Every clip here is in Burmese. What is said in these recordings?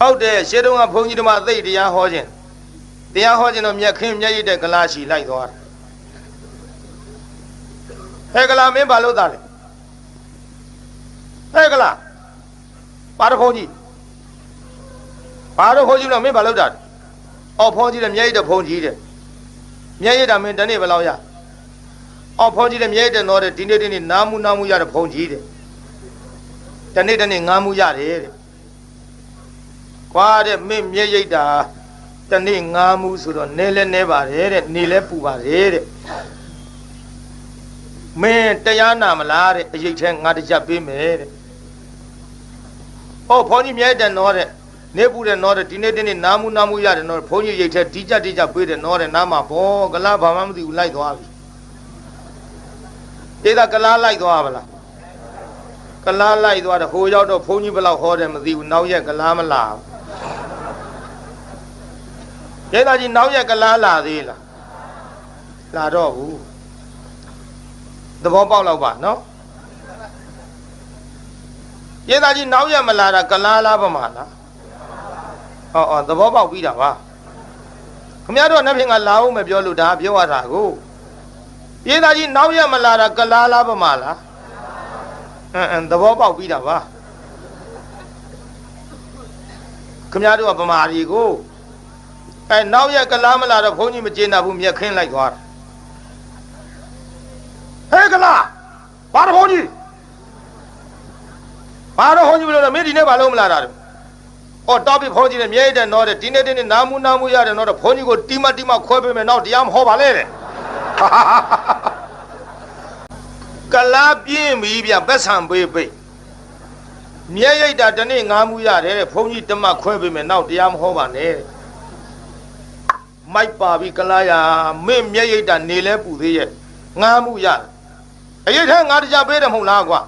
ဟုတ်တယ်ရှေးတုန်းကဘုန်းကြီးဓမ္မသိတ်တရားဟောခြင်းတရားဟောခြင်းတော့မြက်ခင်းမြက်ရည်တဲ့ကလားရှိလိုက်သွားတယ်ဟဲ့ကလားမင်းဘာလို့သားလဲဟဲ့ကလားပါတော့ဘုန်းကြီးပါတော့ဘုန်းကြီးတော့မင်းဘာလို့တာလဲအော်ဘုန်းကြီးလည်းမြက်ရည်တဲ့ဘုန်းကြီးတဲ့မြက်ရည်တာမင်းတနေ့ဘယ်လောက်ရအော်ဘုန်းကြီးလည်းမြက်ရည်တဲ့တော့တဲ့ဒီနေ့ဒီနေ့နားမှုနားမှုရတဲ့ဘုန်းကြီးတဲ့တနေ့တနေ့ငားမှုရတယ်တဲ့ ကွာတဲ့မင်းမျက်ရိပ်တာတနေ့ငားမှုဆိုတော့နေလဲနေပါတယ်တဲ့နေလဲပူပါတယ်တဲ့မင်းတရားနာမလားတဲ့အရိပ်ထဲငါတစ်ချက်ပေးမယ်တဲ့ဟောဘုန်းကြီးမြဲတဲ့နော်တဲ့နေပူတဲ့နော်တဲ့ဒီနေ့ဒီနေ့နားမှုနားမှုရတယ်နော်ဘုန်းကြီးရိပ်ထဲဒီကြဒီကြပေးတယ်နော်တဲ့နားမှာဘောကလားဘာမှမသိဘူးလိုက်သွားပြီဒေတာကလားလိုက်သွားပါလားကလားလိုက်သွားတယ်ဟိုရောက်တော့ဘုန်းကြီးဘယ်လောက်ဟောတယ်မသိဘူးနောက်ရက်ကလားမလာ ဘူးရဲသားကြီးနောက်ရက်ကလားလာသေးလားလာတော့ဘူးသဘောပေါက်တော့ပါနော်ရဲသားကြီးနောက်ရက်မလာတာကလားလားပမာလားဟောဟောသဘောပေါက်ပြီးတာပါခမရတို့ကနှစ်ဖြင့်ကလာအောင်မပြောလို့ဒါပြောရတာကိုရဲသားကြီးနောက်ရက်မလာတာကလားလားပမာလားအင်းအင်းသဘောပေါက်ပြီးတာပါခမရတို့ကပမာဒီကို အဲနောက်ရက်ကလားမလာတော့ဘုန်းကြီးမကျေနပ်ဘူးမြက်ခင်းလိုက်သွားတယ်ဟဲ့ကလားဘာတော့ဘုန်းကြီးဘာတော့ဘုန်းကြီးဘယ်လိုလဲမင်းဒီနေ့ဘာလို့မလာတာလဲအော်တောက်ပြီဘုန်းကြီးနဲ့မြဲတဲ့နော်တဲ့ဒီနေ့ဒီနေ့နာမှုနာမှုရတယ်နော်တဲ့ဘုန်းကြီးကိုတီမတီမခွဲပေးမယ်နောက်တရားမဟောပါလေတဲ့ကလားပြင်းပြီဗျပတ်ဆံပေးပေးမြဲရိတ်တာဒီနေ့ငားမှုရတယ်တဲ့ဘုန်းကြီးတမခွဲပေးမယ်နောက်တရားမဟောပါနဲ့တဲ့ မိုက်ပါပြီကလာယာမင်းမျက်ရိပ်တာနေလဲပူသေးရဲ့ငားမှုရတယ်အရေးထဲငါတကြပေးတယ်မဟုတ်လားကွာ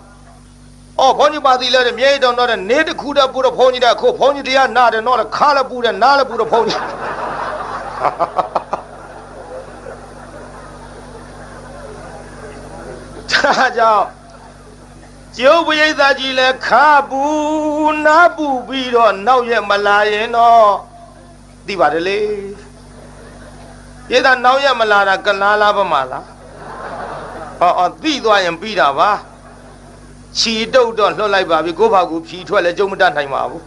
အော်ဘုန်းကြီးပါသီလဲတဲ့မျက်ရိပ်တော့တော့တဲ့နေတစ်ခုတည်းပူတော့ဘုန်းကြီးတဲ့အခုဘုန်းကြီးတရားနာတယ်တော့ခါလည်းပူတယ်နားလည်းပူတော့ဘုန်းကြီးဒါကြောင့်ကျုပ်ပရိသတ်ကြီးလဲခါပူနားပူပြီးတော့နောက်ရက်မလာရင်တော့သိပါတယ်လေ ပြေးတာနောက်ရမလာတာကလားလားပမာလားဟောအော်သိသွားရင်ပြီးတာပါခြီတုတ်တော့လွှတ်လိုက်ပါပြီကိုယ့်ဘာကူဖြီထွက်လဲကြုံမတတ်နိုင်ပါဘူး